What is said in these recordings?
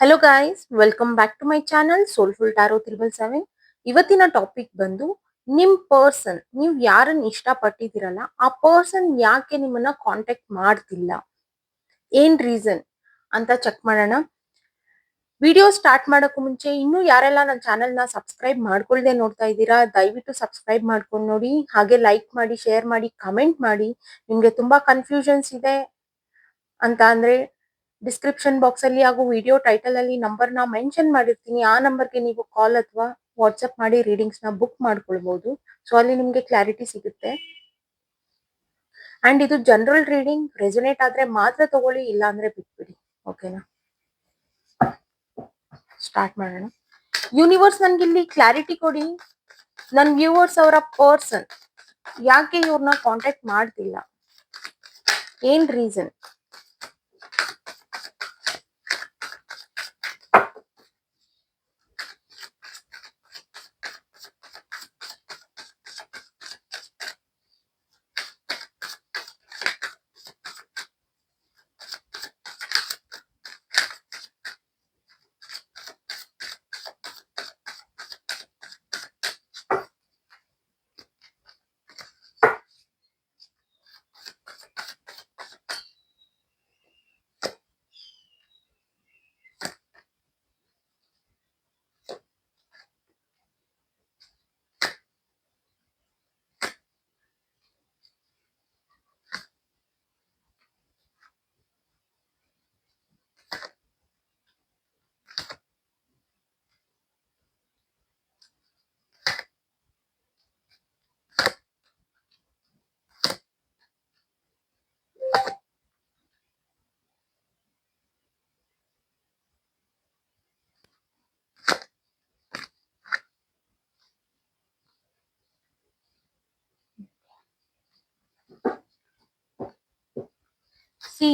Hello guys welcome back to my channel soulful tarot triple seven ಇವತ್ತಿನ topic ಬಂದು ನಿಮ್ person ನೀವು ಯಾರನ್ನ ಇಷ್ಟಪಟ್ಟಿದ್ದೀರಲ್ಲ, ಆ ಪರ್ಸನ್ ಯಾಕೆ ನಿಮ್ಮನ್ನ ಕಾಂಟ್ಯಾಕ್ಟ್ ಮಾಡ್ತಿಲ್ಲ? ಏನ್ ರೀಸನ್ ಅಂತ ಚೆಕ್ ಮಾಡೋಣ. ವಿಡಿಯೋ ಸ್ಟಾರ್ಟ್ ಮಾಡೋಕ್ಕೂ ಮುಂಚೆ ಇನ್ನೂ ಯಾರೆಲ್ಲ ನನ್ನ ನ ಸಬ್ಸ್ಕ್ರೈಬ್ ಮಾಡ್ಕೊಳ್ದೆ ನೋಡ್ತಾ ಇದ್ದೀರಾ, ದಯವಿಟ್ಟು ಸಬ್ಸ್ಕ್ರೈಬ್ ಮಾಡ್ಕೊಂಡು ನೋಡಿ. ಹಾಗೆ ಲೈಕ್ ಮಾಡಿ ಶೇರ್ ಮಾಡಿ ಕಮೆಂಟ್ ಮಾಡಿ. ನಿಮಗೆ ತುಂಬ ಕನ್ಫ್ಯೂಷನ್ಸ್ ಇದೆ ಅಂತ ಅಂದ್ರೆ ಡಿಸ್ಕ್ರಿಪ್ಷನ್ ಬಾಕ್ಸ್ ಅಲ್ಲಿ ಹಾಗೂ ವಿಡಿಯೋ ಟೈಟಲ್ ಅಲ್ಲಿ ನಂಬರ್ನ ಮೆನ್ಷನ್ ಮಾಡಿರ್ತೀನಿ. ಆ ನಂಬರ್ಗೆ ನೀವು ಕಾಲ್ ಅಥವಾ ವಾಟ್ಸ್ಆಪ್ ಮಾಡಿ ರೀಡಿಂಗ್ಸ್ನ ಬುಕ್ ಮಾಡ್ಕೊಳ್ಬಹುದು ಸೊ ಅಲ್ಲಿ ನಿಮ್ಗೆ ಕ್ಲಾರಿಟಿ ಸಿಗುತ್ತೆ. ಅಂಡ್ ಇದು ಜನರಲ್ ರೀಡಿಂಗ್ ರೆಸೊನೇಟ್ ಆದ್ರೆ ಮಾತ್ರ ತಗೊಳ್ಳಿ, ಇಲ್ಲ ಅಂದ್ರೆ ಬಿಟ್ಬಿಡಿ. ಓಕೆನಾ ಸ್ಟಾರ್ಟ್ ಮಾಡೋಣ. ಯೂನಿವರ್ಸ್ ನನ್ಗೆ ಇಲ್ಲಿ ಕ್ಲಾರಿಟಿ ಕೊಡಿ. ನನ್ ವ್ಯೂವರ್ಸ್ ಅವರ ಪರ್ಸನ್ ಯಾಕೆ ಇವ್ರನ್ನ ಕಾಂಟ್ಯಾಕ್ಟ್ ಮಾಡ್ತಿಲ್ಲ? ಏನ್ ರೀಸನ್ ಸಿ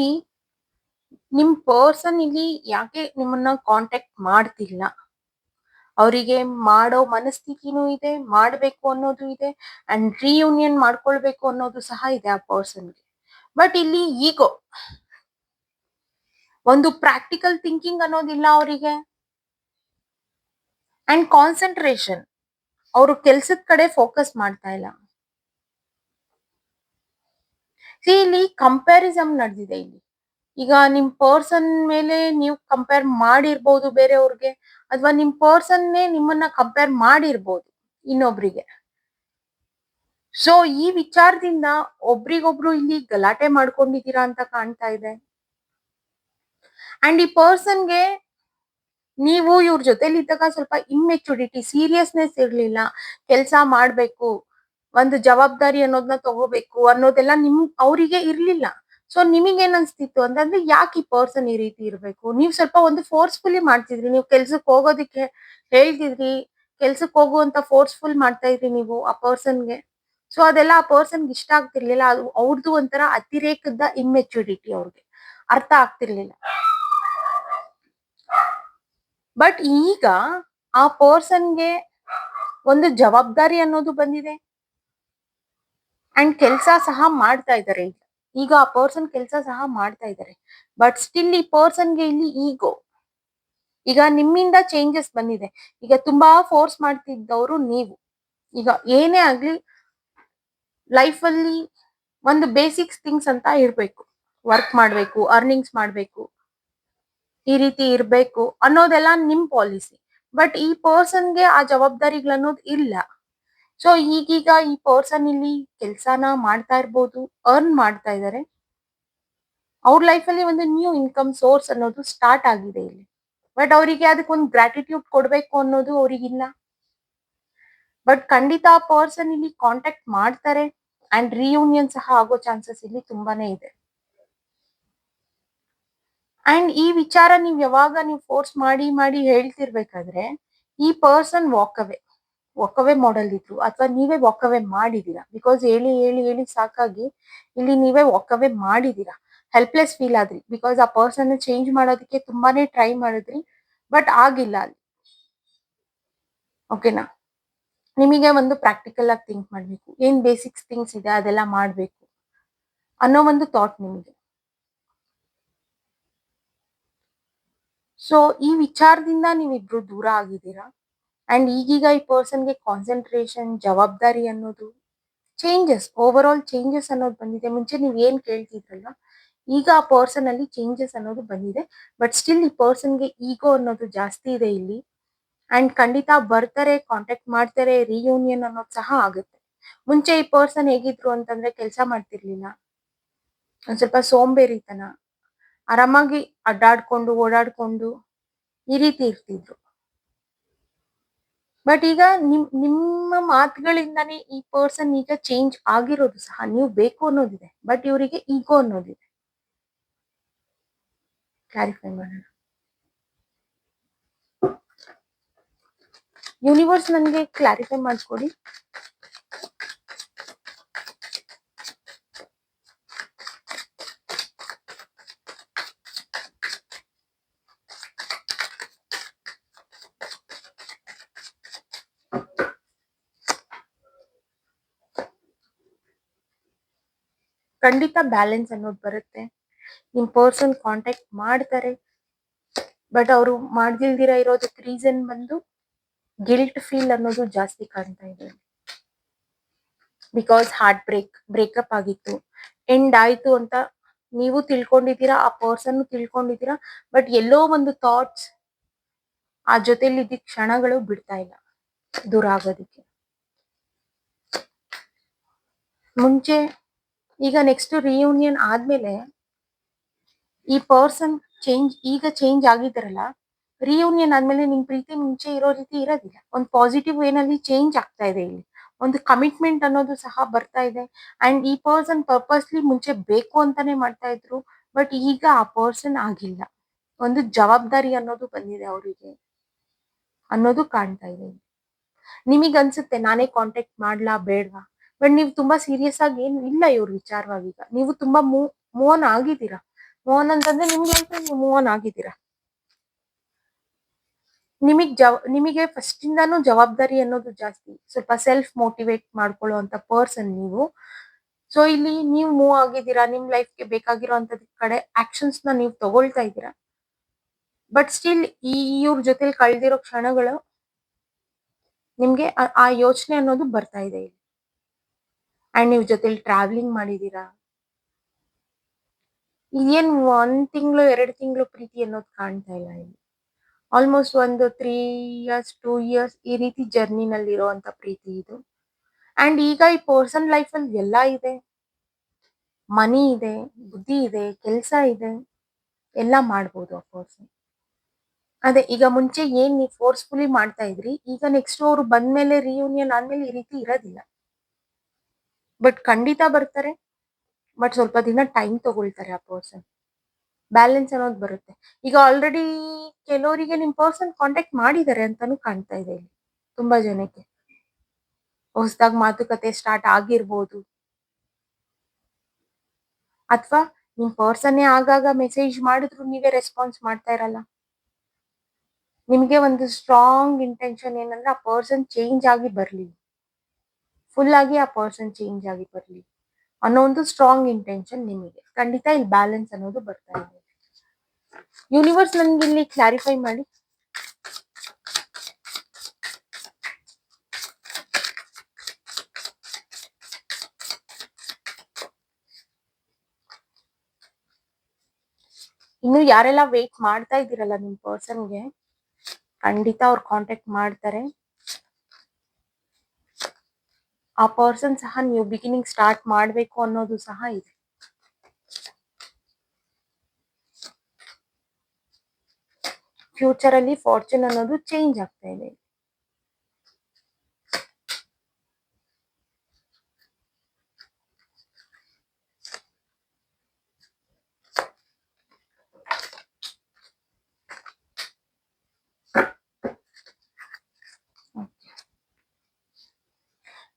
ನಿಮ್ ಪರ್ಸನ್ ಇಲ್ಲಿ ಯಾಕೆ ನಿಮ್ಮನ್ನ ಕಾಂಟ್ಯಾಕ್ಟ್ ಮಾಡ್ತಿಲ್ಲ? ಅವರಿಗೆ ಮಾಡೋ ಮನಸ್ಥಿತಿನೂ ಇದೆ, ಮಾಡ್ಬೇಕು ಅನ್ನೋದು ಇದೆ ಅಂಡ್ ರೀಯೂನಿಯನ್ ಮಾಡ್ಕೊಳ್ಬೇಕು ಅನ್ನೋದು ಸಹ ಇದೆ ಆ ಪರ್ಸನ್ಗೆ ಬಟ್ ಇಲ್ಲಿ ಈಗೋ ಒಂದು ಪ್ರಾಕ್ಟಿಕಲ್ ಥಿಂಕಿಂಗ್ ಅನ್ನೋದಿಲ್ಲ ಅವರಿಗೆ. ಅಂಡ್ ಕಾನ್ಸಂಟ್ರೇಷನ್ ಅವರು ಕೆಲ್ಸದ ಕಡೆ ಫೋಕಸ್ ಮಾಡ್ತಾ ಇಲ್ಲ ಸಿ ಇಲ್ಲಿ ಕಂಪ್ಯಾರಿಸಮ್ ನಡೆದಿದೆ ಇಲ್ಲಿ. ಈಗ ನಿಮ್ ಪರ್ಸನ್ ಮೇಲೆ ನೀವು ಕಂಪೇರ್ ಮಾಡಿರ್ಬೋದು ಬೇರೆಯವ್ರಿಗೆ, ಅಥವಾ ನಿಮ್ ಪರ್ಸನ್ನೇ ನಿಮ್ಮನ್ನ ಕಂಪೇರ್ ಮಾಡಿರ್ಬೋದು ಇನ್ನೊಬ್ರಿಗೆ. ಸೊ ಈ ವಿಚಾರದಿಂದ ಒಬ್ರಿಗೊಬ್ರು ಇಲ್ಲಿ ಗಲಾಟೆ ಮಾಡ್ಕೊಂಡಿದ್ದೀರಾ ಅಂತ ಕಾಣ್ತಾ ಇದೆ. ಅಂಡ್ ಈ ಪರ್ಸನ್ಗೆ ನೀವು ಇವ್ರ ಜೊತೆಲಿ ಇದ್ದಾಗ ಸ್ವಲ್ಪ ಇಮ್ಮೆಚುರಿಟಿ ಸೀರಿಯಸ್ನೆಸ್ ಇರ್ಲಿಲ್ಲ. ಕೆಲಸ ಮಾಡ್ಬೇಕು. ಒಂದು ಜವಾಬ್ದಾರಿ ಅನ್ನೋದನ್ನ ತಗೋಬೇಕು ಅನ್ನೋದೆಲ್ಲ ನಿಮ್, ಅವರಿಗೆ ಇರ್ಲಿಲ್ಲ. ಸೊ ನಿಮಗೇನ್ ಅನ್ಸ್ತಿತ್ತು ಅಂತಂದ್ರೆ ಯಾಕೆ ಈ ಪರ್ಸನ್ ಈ ರೀತಿ ಇರ್ಬೇಕು? ನೀವು ಸ್ವಲ್ಪ ಒಂದು ಫೋರ್ಸ್ಫುಲಿ ಮಾಡ್ತಿದ್ರಿ. ನೀವು ಕೆಲ್ಸಕ್ಕೆ ಹೋಗೋದಿಕ್ಕೆ ಹೇಳ್ತಿದ್ರಿ. ಕೆಲ್ಸಕ್ಕೆ ಹೋಗುವಂತ ಫೋರ್ಸ್ಫುಲ್ ಮಾಡ್ತಾ ಇದ್ರಿ ನೀವು ಆ ಪರ್ಸನ್ಗೆ ಸೊ ಅದೆಲ್ಲ ಆ ಪರ್ಸನ್ಗೆ ಇಷ್ಟ ಆಗ್ತಿರ್ಲಿಲ್ಲ. ಅದು ಅವ್ರದ್ದು ಒಂಥರ ಅತಿರೇಕದ ಇಮ್ಮೆಚುರಿಟಿ ಅವ್ರಿಗೆ. ಅರ್ಥ ಆಗ್ತಿರ್ಲಿಲ್ಲ. ಬಟ್ ಈಗ ಆ ಪರ್ಸನ್ಗೆ ಒಂದು ಜವಾಬ್ದಾರಿ ಅನ್ನೋದು ಬಂದಿದೆ. ಅಂಡ್ ಕೆಲಸ ಸಹ ಮಾಡ್ತಾ ಇದ್ದಾರೆ ಈಗ ಆ ಪರ್ಸನ್ ಕೆಲಸ ಸಹ ಮಾಡ್ತಾ ಇದ್ದಾರೆ ಬಟ್ ಸ್ಟಿಲ್ ಈ ಪರ್ಸನ್ಗೆ ಇಲ್ಲಿ ಈಗೋ ಈಗ ನಿಮ್ಮಿಂದ ಚೇಂಜಸ್ ಬಂದಿದೆ. ಈಗ ತುಂಬಾ ಫೋರ್ಸ್ ಮಾಡ್ತಿದ್ದವರು ನೀವು. ಈಗ ಏನೇ ಆಗ್ಲಿ ಲೈಫ್ ಅಲ್ಲಿ ಒಂದು ಬೇಸಿಕ್ಸ್ ಥಿಂಗ್ಸ್ ಅಂತ ಇರ್ಬೇಕು. ವರ್ಕ್ ಮಾಡ್ಬೇಕು ಅರ್ನಿಂಗ್ಸ್ ಮಾಡ್ಬೇಕು, ಈ ರೀತಿ ಇರ್ಬೇಕು ಅನ್ನೋದೆಲ್ಲ ನಿಮ್ ಪಾಲಿಸಿ ಬಟ್ ಈ ಪರ್ಸನ್ಗೆ ಆ ಜವಾಬ್ದಾರಿಗಳನ್ನೋದು ಇಲ್ಲ. ಸೊ ಈಗೀಗ ಈ ಪರ್ಸನ್ ಇಲ್ಲಿ ಕೆಲ್ಸಾನ ಮಾಡ್ತಾ ಇರ್ಬೋದು ಅರ್ನ್ ಮಾಡ್ತಾ ಇದ್ದಾರೆ ಅವ್ರ ಲೈಫಲ್ಲಿ ಒಂದು ನ್ಯೂ ಇನ್ಕಮ್ ಸೋರ್ಸ್ ಅನ್ನೋದು ಸ್ಟಾರ್ಟ್ ಆಗಿದೆ ಇಲ್ಲಿ. ಬಟ್ ಅವರಿಗೆ ಅದಕ್ಕೊಂದು ಗ್ರಾಟಿಟ್ಯೂಡ್ ಕೊಡ್ಬೇಕು ಅನ್ನೋದು ಅವ್ರಿಗಿಲ್ಲ. ಬಟ್ ಖಂಡಿತ ಆ ಪರ್ಸನ್ ಇಲ್ಲಿ ಕಾಂಟ್ಯಾಕ್ಟ್ ಮಾಡ್ತಾರೆ ಅಂಡ್ ರಿಯೂನಿಯನ್ ಸಹ ಆಗೋ ಚಾನ್ಸಸ್ ಇಲ್ಲಿ ತುಂಬಾನೇ ಇದೆ. ಅಂಡ್ ಈ ವಿಚಾರ ನೀವ್ ಯಾವಾಗ ನೀವು ಫೋರ್ಸ್ ಮಾಡಿ ಮಾಡಿ ಹೇಳ್ತಿರ್ಬೇಕಾದ್ರೆ ಈ person walk away walk away ಮಾಡಲ್ ಇದ್ರು ಅಥವಾ ನೀವೇ ವಾಕ್ ಮಾಡಿದ್ದೀರಾ ಬಿಕಾಸ್ ಹೇಳಿ ಹೇಳಿ ಹೇಳಿ ಸಾಕಾಗಿ ಇಲ್ಲಿ ನೀವೇ ವಾಕ್ ಮಾಡಿದ್ದೀರಾ ಹೆಲ್ಪ್ಲೆಸ್ ಫೀಲ್ ಆದ್ರಿ. ಬಿಕಾಸ್ ಆ ಪರ್ಸನ್ ಚೇಂಜ್ ಮಾಡೋದಕ್ಕೆ ತುಂಬಾನೇ ಟ್ರೈ ಮಾಡಿದ್ರಿ ಬಟ್ ಆಗಿಲ್ಲ ಅಲ್ಲಿ. ಓಕೆನಾ ನಿಮಗೆ ಒಂದು ಪ್ರಾಕ್ಟಿಕಲ್ ಆಗಿ ಥಿಂಕ್ ಮಾಡಬೇಕು. ಏನ್ ಬೇಸಿಕ್ಸ್ ಥಿಂಗ್ಸ್ ಇದೆ ಅದೆಲ್ಲ ಮಾಡಬೇಕು ಅನ್ನೋ ಒಂದು ಥಾಟ್ ನಿಮಗೆ. ಸೊ ಈ ವಿಚಾರದಿಂದ ನೀವಿಬ್ರು ದೂರ ಆಗಿದ್ದೀರಾ? ಅಂಡ್ ಈಗೀಗ ಈ ಪರ್ಸನ್ಗೆ ಕಾನ್ಸಂಟ್ರೇಷನ್ ಜವಾಬ್ದಾರಿ ಅನ್ನೋದು ಚೇಂಜಸ್ ಓವರ್ ಆಲ್ ಚೇಂಜಸ್ ಅನ್ನೋದು ಬಂದಿದೆ. ಮುಂಚೆ ನೀವು ಏನ್ ಕೇಳ್ತಿದ್ರಲ್ಲ, ಈಗ ಆ ಪರ್ಸನ್ ಅಲ್ಲಿ ಚೇಂಜಸ್ ಅನ್ನೋದು ಬಂದಿದೆ. ಬಟ್ ಸ್ಟಿಲ್ ಈ ಪರ್ಸನ್ಗೆ ಈಗೋ ಅನ್ನೋದು ಜಾಸ್ತಿ ಇದೆ ಇಲ್ಲಿ. ಅಂಡ್ ಖಂಡಿತ ಬರ್ತಾರೆ ಕಾಂಟ್ಯಾಕ್ಟ್ ಮಾಡ್ತಾರೆ ರಿಯೂನಿಯನ್ ಅನ್ನೋದು ಸಹ ಆಗುತ್ತೆ. ಮುಂಚೆ ಈ ಪರ್ಸನ್ ಹೇಗಿದ್ರು ಅಂತಂದ್ರೆ ಕೆಲಸ ಮಾಡ್ತಿರ್ಲಿಲ್ಲ. ಒಂದ್ ಸ್ವಲ್ಪ ಸೋಂಬೇರಿತನ, ಆರಾಮಾಗಿ ಅಡ್ಡಾಡ್ಕೊಂಡು, ಓಡಾಡ್ಕೊಂಡು ಈ ರೀತಿ ಇರ್ತಿದ್ರು. ಬಟ್ ಈಗ ನಿಮ್, ನಿಮ್ಮ ಮಾತುಗಳಿಂದಾನೇ ಈ ಪರ್ಸನ್ ಈಗ ಚೇಂಜ್ ಆಗಿರೋದು ಸಹ ನೀವು ಬೇಕು ಅನ್ನೋದಿದೆ. ಬಟ್ ಇವರಿಗೆ ಈಗೋ ಅನ್ನೋದಿದೆ. ಕ್ಲಾರಿಫೈ ಮಾಡೋಣ. ಯೂನಿವರ್ಸ್ ನನಗೆ ಕ್ಲಾರಿಫೈ ಮಾಡ್ಕೊಡಿ. ಖಂಡಿತ ಬ್ಯಾಲೆನ್ಸ್ ಅನ್ನೋದು ಬರುತ್ತೆ. ನಿಮ್ ಪರ್ಸನ್ ಕಾಂಟ್ಯಾಕ್ಟ್ ಮಾಡ್ತಾರೆ. ಬಟ್ ಅವರು ಮಾಡ್ದಿಲ್ದಿರ ಇರೋದಕ್ಕೆ ರೀಸನ್ ಬಂದು ಗಿಲ್ಟ್ ಫೀಲ್ ಅನ್ನೋದು ಜಾಸ್ತಿ ಕಾಣ್ತಾ ಇದೆ. ಬಿಕಾಸ್ ಹಾರ್ಟ್ ಬ್ರೇಕ್ ಬ್ರೇಕಪ್ ಆಗಿತ್ತು. ಎಂಡ್ ಆಯ್ತು ಅಂತ ನೀವು ತಿಳ್ಕೊಂಡಿದ್ದೀರಾ, ಆ ಪರ್ಸನ್ ತಿಳ್ಕೊಂಡಿದ್ದೀರಾ ಬಟ್ ಎಲ್ಲೋ ಒಂದು ಥಾಟ್ಸ್ ಆ ಜೊತೆಲಿ ಇದ್ದ ಕ್ಷಣಗಳು ಬಿಡ್ತಾ ಇಲ್ಲ, ದೂರ ಆಗೋದಿಕ್ಕೆ. ಮುಂಚೆ ಈಗ ನೆಕ್ಸ್ಟ್ ರಿಯೂನಿಯನ್ ಆದ್ಮೇಲೆ ಈ ಪರ್ಸನ್ ಚೇಂಜ್ ಈಗ ಚೇಂಜ್ ಆಗಿದ್ದಾರಲ್ಲ ರಿಯೂನಿಯನ್ ಆದ್ಮೇಲೆ ನಿಮ್ ಪ್ರೀತಿ ಮುಂಚೆ ಇರೋ ರೀತಿ ಇರೋದಿಲ್ಲ. ಒಂದು ಪಾಸಿಟಿವ್ ವೇನಲ್ಲಿ ಚೇಂಜ್ ಆಗ್ತಾ ಇದೆ ಇಲ್ಲಿ. ಒಂದು ಕಮಿಟ್ಮೆಂಟ್ ಅನ್ನೋದು ಸಹ ಬರ್ತಾ ಇದೆ. ಅಂಡ್ ಈ ಪರ್ಸನ್ ಪರ್ಪಸ್ಲಿ ಮುಂಚೆ ಬೇಕು ಅಂತಾನೆ ಮಾಡ್ತಾ ಇದ್ರು ಬಟ್ ಈಗ ಆ ಪರ್ಸನ್ ಆಗಿಲ್ಲ. ಒಂದು ಜವಾಬ್ದಾರಿ ಅನ್ನೋದು ಬಂದಿದೆ ಅವರಿಗೆ ಅನ್ನೋದು ಕಾಣ್ತಾ ಇದೆ. ನಿಮಗೆ ಅನ್ಸುತ್ತೆ, ನಾನೇ ಕಾಂಟ್ಯಾಕ್ಟ್ ಮಾಡ್ಲಾ, ಬೇಡವಾ? ಬಟ್ ನೀವು ತುಂಬಾ ಸೀರಿಯಸ್ ಆಗಿ ಏನು ಇಲ್ಲ ಇವ್ರ ವಿಚಾರವಾಗಿ ಈಗ. ನೀವು ತುಂಬಾ ಮೂವ್ ಆನ್ ಆಗಿದ್ದೀರಾ? ಮೂವ್ ಆನ್ ಅಂತಂದ್ರೆ ನಿಮ್ಗೆ ಹೇಳ್ತಾರೆ ನೀವು ಮೂವ್ ಆನ್ ಆಗಿದ್ದೀರಾ? ನಿಮಗ್ ಜವ, ನಿಮಗೆ ಫಸ್ಟ್ ಇಂದಾನು ಜವಾಬ್ದಾರಿ ಅನ್ನೋದು ಜಾಸ್ತಿ. ಸ್ವಲ್ಪ ಸೆಲ್ಫ್ ಮೋಟಿವೇಟ್ ಮಾಡ್ಕೊಳ್ಳುವಂತ ಪರ್ಸನ್ ನೀವು. ಸೊ ಇಲ್ಲಿ ನೀವು ಮೂವ್ ಆಗಿದ್ದೀರಾ? ನಿಮ್ ಲೈಫ್ಗೆ ಬೇಕಾಗಿರೋ ಕಡೆ ಆಕ್ಷನ್ಸ್ನ ನೀವು ತಗೊಳ್ತಾ ಇದ್ದೀರಾ? ಬಟ್ ಸ್ಟಿಲ್ ಈ, ಇವ್ರ ಜೊತೆಲಿ ಕಳೆದಿರೋ ಕ್ಷಣಗಳು ನಿಮ್ಗೆ ಆ ಯೋಚನೆ ಅನ್ನೋದು ಬರ್ತಾ ಇದೆ ಇಲ್ಲಿ. ಅಂಡ್ ನೀವು ಜೊತೆಲಿ ಟ್ರಾವೆಲಿಂಗ್ ಮಾಡಿದೀರಾ? ಇದೇನ್ ಒಂದ್ ತಿಂಗಳು, ಎರಡು ತಿಂಗಳು ಪ್ರೀತಿ ಅನ್ನೋದು ಕಾಣ್ತಾ ಇಲ್ಲ ಇಲ್ಲಿ. ಆಲ್ಮೋಸ್ಟ್ ಒಂದು ತ್ರೀ ಇಯರ್ಸ್ ಟೂ ಇಯರ್ಸ್ ಈ ರೀತಿ ಜರ್ನಿನಲ್ಲಿ ಇರುವಂತ ಪ್ರೀತಿ ಇದು. ಅಂಡ್ ಈಗ ಈ ಪರ್ಸನ್ ಲೈಫ್ ಅಲ್ಲಿ ಎಲ್ಲ ಇದೆ. ಮನಿ ಇದೆ, ಬುದ್ಧಿ ಇದೆ, ಕೆಲಸ ಇದೆ. ಎಲ್ಲ ಮಾಡ್ಬೋದು ಆ ಪರ್ಸನ್ ಅದೇ, ಈಗ ಮುಂಚೆ ಏನ್ ನೀವು ಫೋರ್ಸ್ಫುಲಿ ಮಾಡ್ತಾ ಇದ್ರಿ, ಈಗ ನೆಕ್ಸ್ಟ್ ಅವ್ರು ಬಂದ್ಮೇಲೆ ರಿಯೂನಿಯನ್ ಆದ್ಮೇಲೆ ಈ ರೀತಿ ಇರೋದಿಲ್ಲ. ಬಟ್ ಖಂಡಿತ ಬರ್ತಾರೆ. ಬಟ್ ಸ್ವಲ್ಪ ದಿನ ಟೈಮ್ ತಗೊಳ್ತಾರೆ ಆ ಪರ್ಸನ್ ಬ್ಯಾಲೆನ್ಸ್ ಅನ್ನೋದು ಬರುತ್ತೆ. ಈಗ ಆಲ್ರೆಡಿ ಕೆಲವರಿಗೆ ನಿಮ್ ಪರ್ಸನ್ ಕಾಂಟ್ಯಾಕ್ಟ್ ಮಾಡಿದ್ದಾರೆ ಅಂತಾನು ಕಾಣ್ತಾ ಇದೆ ಇಲ್ಲಿ. ತುಂಬಾ ಜನಕ್ಕೆ. ಹೊಸದಾಗಿ ಮಾತುಕತೆ ಸ್ಟಾರ್ಟ್ ಆಗಿರ್ಬೋದು. ಅಥವಾ ನಿಮ್ ಪರ್ಸನ್ನೇ ಆಗಾಗ ಮೆಸೇಜ್ ಮಾಡಿದ್ರು ನೀವೇ ರೆಸ್ಪಾನ್ಸ್ ಮಾಡ್ತಾ ಇರಲ್ಲ. ನಿಮ್ಗೆ ಒಂದು ಸ್ಟ್ರಾಂಗ್ ಇಂಟೆನ್ಷನ್ ಏನಂದ್ರೆ ಆ ಪರ್ಸನ್ ಚೇಂಜ್ ಆಗಿ ಬರ್ಲಿ. ಫುಲ್ ಆಗಿ ಆ ಪರ್ಸನ್ ಚೇಂಜ್ ಆಗಿ ಬರಲಿ ಅನ್ನೋ ಒಂದು ಸ್ಟ್ರಾಂಗ್ ಇಂಟೆನ್ಷನ್ ನಿಮಗೆ. ಖಂಡಿತ ಇಲ್ಲಿ ಬ್ಯಾಲೆನ್ಸ್ ಅನ್ನೋದು ಬರ್ತಾ ಇದೆ. ಯೂನಿವರ್ಸ್ ನನ್ಗೆ ಇಲ್ಲಿ ಕ್ಲಾರಿಫೈ ಮಾಡಿ. ಇನ್ನು ಯಾರೆಲ್ಲ ವೇಟ್ ಮಾಡ್ತಾ ಇದ್ದೀರಲ್ಲ ನಿಮ್ ಪರ್ಸನ್ಗೆ ಖಂಡಿತ ಅವ್ರು ಕಾಂಟ್ಯಾಕ್ಟ್ ಮಾಡ್ತಾರೆ. ಆ ಪರ್ಸನ್ ಸಹ ನೀವು ಬಿಗಿನಿಂಗ್ ಸ್ಟಾರ್ಟ್ ಮಾಡಬೇಕು ಅನ್ನೋದು ಸಹ ಇದೆ. ಫ್ಯೂಚರ್ ಅಲ್ಲಿ ಫಾರ್ಚೂನ್ ಅನ್ನೋದು ಚೇಂಜ್ ಆಗ್ತಾ ಇದೆ.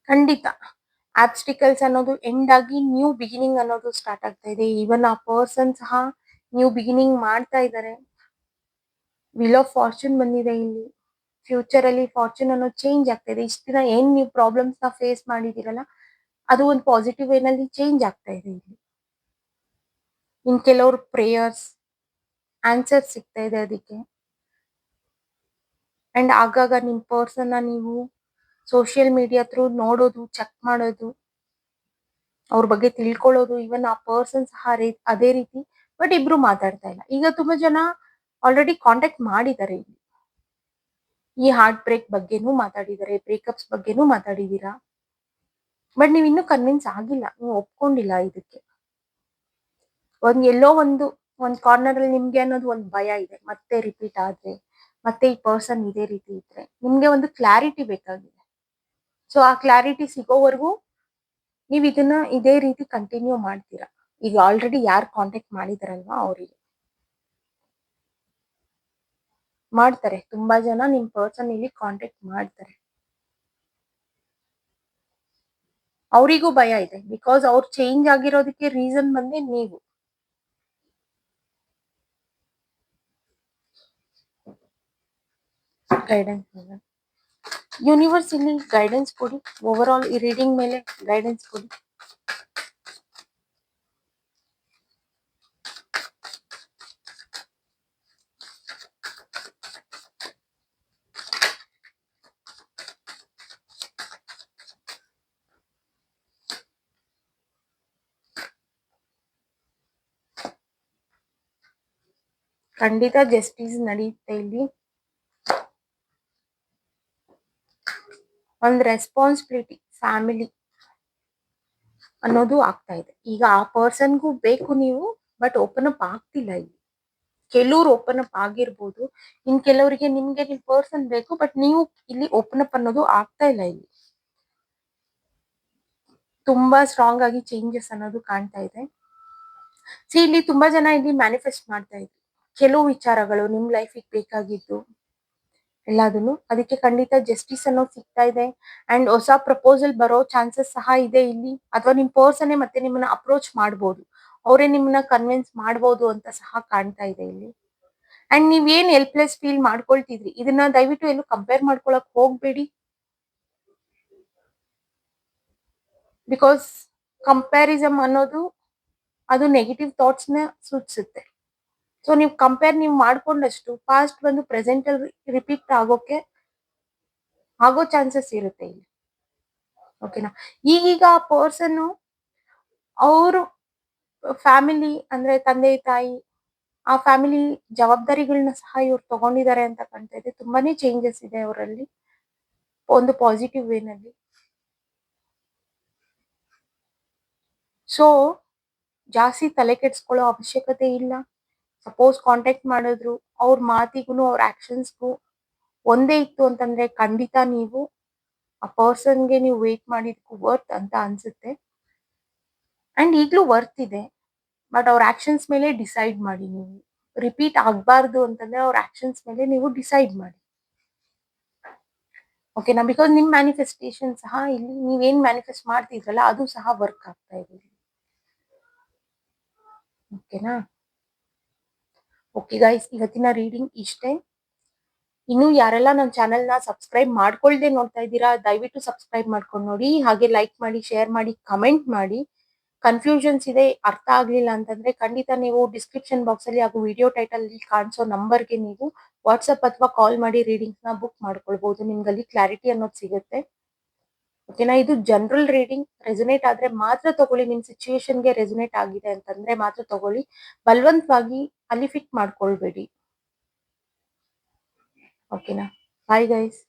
ಖಂಡಿತ. ಆಬ್ಸ್ಟಿಕಲ್ಸ್ ಅನ್ನೋದು ಎಂಡ್ ಆಗಿ ನ್ಯೂ ಬಿಗಿನಿಂಗ್ ಅನ್ನೋದು ಸ್ಟಾರ್ಟ್ ಆಗ್ತಾ ಇದೆ. ಈವನ್ ಆ ಪರ್ಸನ್ ಸಹ ನ್ಯೂ ಬಿಗಿನಿಂಗ್ ಮಾಡ್ತಾ ಇದ್ದಾರೆ ವಿಲ್ ಆಫ್ ಫಾರ್ಚೂನ್ ಬಂದಿದೆ ಇಲ್ಲಿ. ಫ್ಯೂಚರ್ ಅಲ್ಲಿ ಫಾರ್ಚೂನ್ ಅನ್ನೋದು ಚೇಂಜ್ ಆಗ್ತಾ ಇದೆ. ಇಷ್ಟು ದಿನ ಏನ್ ನೀವು ಪ್ರಾಬ್ಲಮ್ಸ್ನ ಫೇಸ್ ಮಾಡಿದಿರಲ್ಲ, ಅದು ಒಂದು ಪಾಸಿಟಿವ್ ವೇನಲ್ಲಿ ಚೇಂಜ್ ಆಗ್ತಾ ಇದೆ ಇಲ್ಲಿ. ಇನ್ ಕೆಲವ್ರ ಪ್ರೇಯರ್ಸ್ ಆನ್ಸರ್ ಸಿಗ್ತಾ ಇದೆ ಅದಕ್ಕೆ. ಅಂಡ್ ಆಗಾಗ ನಿಮ್ ಪರ್ಸನ್ ನೀವು ಸೋಷಿಯಲ್ ಮೀಡಿಯಾ ಥ್ರೂ ನೋಡೋದು ಚೆಕ್ ಮಾಡೋದು, ಅವ್ರ ಬಗ್ಗೆ ತಿಳ್ಕೊಳ್ಳೋದು ಇವನ್ ಆ ಪರ್ಸನ್ ಸಹ ಅದೇ ರೀತಿ ಬಟ್ ಇಬ್ರು ಮಾತಾಡ್ತಾ ಇಲ್ಲ. ಈಗ ತುಂಬಾ ಜನ ಆಲ್ರೆಡಿ ಕಾಂಟ್ಯಾಕ್ಟ್ ಮಾಡಿದ್ದಾರೆ ಇಲ್ಲಿ. ಈ ಹಾರ್ಟ್ ಬ್ರೇಕ್ ಬಗ್ಗೆನೂ ಮಾತಾಡಿದ್ದಾರೆ ಬ್ರೇಕಪ್ಸ್ ಬಗ್ಗೆನೂ ಮಾತಾಡಿದೀರಾ ಬಟ್ ನೀವು ಇನ್ನೂ ಕನ್ವಿನ್ಸ್ ಆಗಿಲ್ಲ, ನೀವು ಒಪ್ಕೊಂಡಿಲ್ಲ ಇದಕ್ಕೆ. ಒಂದ್ ಎಲ್ಲೋ ಒಂದು, ಒಂದ್ ಕಾರ್ನರ್ ಅಲ್ಲಿ ನಿಮ್ಗೆ ಅನ್ನೋದು ಒಂದು ಭಯ ಇದೆ. ಮತ್ತೆ ರಿಪೀಟ್ ಆದ್ರೆ, ಮತ್ತೆ ಈ ಪರ್ಸನ್ ಇದೇ ರೀತಿ ಇದ್ರೆ, ನಿಮ್ಗೆ ಒಂದು ಕ್ಲಾರಿಟಿ ಬೇಕಾಗಿದೆ. ಸೊ ಆ ಕ್ಲಾರಿಟಿ ಸಿಗೋವರೆಗೂ ನೀವು ಇದನ್ನ ಇದೇ ರೀತಿ ಕಂಟಿನ್ಯೂ ಮಾಡ್ತೀರಾ. ಈಗ ಆಲ್ರೆಡಿ ಯಾರು ಕಾಂಟ್ಯಾಕ್ಟ್ ಮಾಡಿದಾರಲ್ವಾ ಅವರಿಗೆ. ಮಾಡ್ತಾರೆ. ತುಂಬಾ ಜನ ನಿಮ್ ಪರ್ಸನ್ ಇಲ್ಲಿ ಕಾಂಟ್ಯಾಕ್ಟ್ ಮಾಡ್ತಾರೆ. ಅವರಿಗೂ ಭಯ ಇದೆ. ಬಿಕಾಸ್ ಅವ್ರು ಚೇಂಜ್ ಆಗಿರೋದಕ್ಕೆ ರೀಸನ್ ಬಂದೆ ನೀವು. ಗೈಡೆನ್ಸ್ ಯೂನಿವರ್ಸ್ ಇಲ್ಲಿ ಗೈಡೆನ್ಸ್ ಕೊಡಿ ಓವರ್ ಆಲ್ ಈ ರೀಡಿಂಗ್ ಮೇಲೆ ಗೈಡೆನ್ಸ್ ಕೊಡಿ ಖಂಡಿತ ಜಸ್ಟಿಸ್ ನಡೆಯುತ್ತೆ ಇಲ್ಲಿ ಒಂದ್ ರೆಸ್ಪಾನ್ಸಿಬಿಲಿಟಿ ಫ್ಯಾಮಿಲಿ ಅನ್ನೋದು ಆಗ್ತಾ ಇದೆ. ಈಗ ಆ ಪರ್ಸನ್ಗೂ ಬೇಕು ನೀವು ಬಟ್ ಓಪನ್ ಅಪ್ ಆಗ್ತಿಲ್ಲ ಇಲ್ಲಿ. ಕೆಲವ್ರು ಓಪನ್ ಅಪ್ ಆಗಿರ್ಬೋದು, ಇನ್ ಕೆಲವರಿಗೆ ನಿಮ್ಗೆ ನಿಮ್ ಪರ್ಸನ್ ಬೇಕು ಬಟ್ ನೀವು ಇಲ್ಲಿ ಓಪನ್ ಅಪ್ ಅನ್ನೋದು ಆಗ್ತಾ ಇಲ್ಲ ಇಲ್ಲಿ. ತುಂಬಾ ಸ್ಟ್ರಾಂಗ್ ಆಗಿ ಚೇಂಜಸ್ ಅನ್ನೋದು ಕಾಣ್ತಾ ಇದೆ. ಸಿ ಇಲ್ಲಿ ತುಂಬಾ ಜನ ಇಲ್ಲಿ ಮ್ಯಾನಿಫೆಸ್ಟ್ ಮಾಡ್ತಾ ಇದ್ರು. ಕೆಲವು ವಿಚಾರಗಳು ನಿಮ್ ಲೈಫಿಗೆ ಬೇಕಾಗಿದ್ದು ಎಲ್ಲದನ್ನು. ಅದಕ್ಕೆ ಖಂಡಿತ ಜಸ್ಟಿಸ್ ಅನ್ನೋ ಸಿಗ್ತಾ ಇದೆ. ಅಂಡ್ ಹೊಸ ಪ್ರಪೋಸಲ್ ಬರೋ ಚಾನ್ಸಸ್ ಸಹ ಇದೆ ಇಲ್ಲಿ. ಅಥವಾ ನಿಮ್ ಪರ್ಸನ್ ಮತ್ತೆ ನಿಮ್ಮನ್ನ ಅಪ್ರೋಚ್ ಮಾಡ್ಬೋದು. ಅವರೇ ನಿಮ್ಮನ್ನ ಕನ್ವಿನ್ಸ್ ಮಾಡ್ಬೋದು ಅಂತ ಸಹ ಕಾಣ್ತಾ ಇದೆ ಇಲ್ಲಿ. ಅಂಡ್ ನೀವ್ ಏನ್ ಹೆಲ್ಪ್ಲೆಸ್ ಫೀಲ್ ಮಾಡ್ಕೊಳ್ತಿದ್ರಿ? ಇದನ್ನ ದಯವಿಟ್ಟು ಎಲ್ಲೂ ಕಂಪೇರ್ ಮಾಡ್ಕೊಳಕ್ ಹೋಗ್ಬೇಡಿ. ಬಿಕಾಸ್ ಕಂಪ್ಯಾರಿಸಮ್ ಅನ್ನೋದು, ಅದು ನೆಗೆಟಿವ್ ಥಾಟ್ಸ್ನ ಸೂಚಿಸುತ್ತೆ. ಸೊ ನೀವು ಕಂಪೇರ್ ನೀವು ಮಾಡ್ಕೊಂಡಷ್ಟು ಪಾಸ್ಟ್ ಬಂದು ಪ್ರೆಸೆಂಟ್ ಅಲ್ಲಿ ರಿಪೀಟ್ ಆಗೋಕೆ ಆಗೋ ಚಾನ್ಸಸ್ ಇರುತ್ತೆ ಇಲ್ಲಿ. ಓಕೆನಾ ಈಗೀಗ ಆ ಪರ್ಸನ್ ಅವರು ಫ್ಯಾಮಿಲಿ ಅಂದ್ರೆ ತಂದೆ, ತಾಯಿ, ಆ ಫ್ಯಾಮಿಲಿ ಜವಾಬ್ದಾರಿಗಳನ್ನ ಸಹ ಇವ್ರು ತಗೊಂಡಿದ್ದಾರೆ ಅಂತ ಕಾಣ್ತಾ ಇದೆ. ತುಂಬಾನೇ ಚೇಂಜಸ್ ಇದೆ ಅವರಲ್ಲಿ. ಒಂದು ಪಾಸಿಟಿವ್ ವೇನಲ್ಲಿ ಸೊ ಜಾಸ್ತಿ ತಲೆ ಕೆಡ್ಸ್ಕೊಳ್ಳೋ ಅವಶ್ಯಕತೆ ಇಲ್ಲ. ಸಪೋಸ್ ಕಾಂಟ್ಯಾಕ್ಟ್ ಮಾಡಿದ್ರು, ಅವ್ರ ಮಾತಿಗೂ ಅವ್ರ ಆಕ್ಷನ್ಸ್ಗೂ ಒಂದೇ ಇತ್ತು ಅಂತಂದ್ರೆ ಖಂಡಿತ ನೀವು ಆ ಪರ್ಸನ್ಗೆ ನೀವು ವೇಟ್ ಮಾಡಿದ್ಕು ವರ್ತ್ ಅಂತ ಅನ್ಸುತ್ತೆ. ಅಂಡ್ ಈಗಲೂ ವರ್ತ್ ಇದೆ. ಬಟ್ ಅವ್ರ ಆಕ್ಷನ್ಸ್ ಮೇಲೆ ಡಿಸೈಡ್ ಮಾಡಿ ನೀವು. ರಿಪೀಟ್ ಆಗಬಾರ್ದು ಅಂತಂದ್ರೆ ಅವ್ರ ಆಕ್ಷನ್ಸ್ ಮೇಲೆ ನೀವು ಡಿಸೈಡ್ ಮಾಡಿ. ಓಕೆನಾ ಬಿಕಾಸ್ ನಿಮ್ ಮ್ಯಾನಿಫೆಸ್ಟೇಷನ್ ಸಹ ಇಲ್ಲಿ ನೀವೇನ್ ಮ್ಯಾನಿಫೆಸ್ಟ್ ಮಾಡ್ತಿದ್ರಲ್ಲ, ಅದು ಸಹ ವರ್ಕ್ ಆಗ್ತಾ ಇದೆ. ಓಕೆನಾ ಓಕೆ ಗೈಸ್ ಇವತ್ತಿನ ರೀಡಿಂಗ್ ಇಷ್ಟೇ. ಇನ್ನು ಯಾರೆಲ್ಲ ನನ್ನ ಚಾನೆಲ್ನ ಸಬ್ಸ್ಕ್ರೈಬ್ ಮಾಡ್ಕೊಳ್ದೆ ನೋಡ್ತಾ ಇದ್ದೀರಾ, ದಯವಿಟ್ಟು ಸಬ್ಸ್ಕ್ರೈಬ್ ಮಾಡ್ಕೊಂಡು ನೋಡಿ. ಹಾಗೆ ಲೈಕ್ ಮಾಡಿ ಶೇರ್ ಮಾಡಿ ಕಮೆಂಟ್ ಮಾಡಿ. ಕನ್ಫ್ಯೂಷನ್ಸ್ ಇದೆ, ಅರ್ಥ ಆಗ್ಲಿಲ್ಲ ಅಂತಂದ್ರೆ ಖಂಡಿತ ನೀವು ಡಿಸ್ಕ್ರಿಪ್ಷನ್ ಬಾಕ್ಸ್ ಅಲ್ಲಿ ಹಾಗೂ ವಿಡಿಯೋ ಟೈಟಲ್ ಅಲ್ಲಿ ಕಾಣಿಸೋ ನಂಬರ್ಗೆ ನೀವು ವಾಟ್ಸ್ಆಪ್ ಅಥವಾ ಕಾಲ್ ಮಾಡಿ ರೀಡಿಂಗ್ಸ್ನ ಬುಕ್ ಮಾಡ್ಕೊಳ್ಬಹುದು ನಿಮ್ಗೆ ಅಲ್ಲಿ ಕ್ಲಾರಿಟಿ ಅನ್ನೋದು ಸಿಗುತ್ತೆ. ಓಕೆನಾ ಇದು ಜನರಲ್ ರೀಡಿಂಗ್ ರೆಸೊನೇಟ್ ಆದ್ರೆ ಮಾತ್ರ ತಗೊಳ್ಳಿ ನಿಮ್ ಸಿಚುಯೇಷನ್ಗೆ ರೆಸೊನೇಟ್ ಆಗಿದೆ ಅಂತಂದ್ರೆ ಮಾತ್ರ ತಗೊಳ್ಳಿ. ಬಲವಂತವಾಗಿ ಅಲ್ಲಿ ಫಿಟ್ ಮಾಡ್ಕೊಳ್ಬೇಡಿ. ಓಕೆನಾ ಬಾಯ್ ಗೈಸ್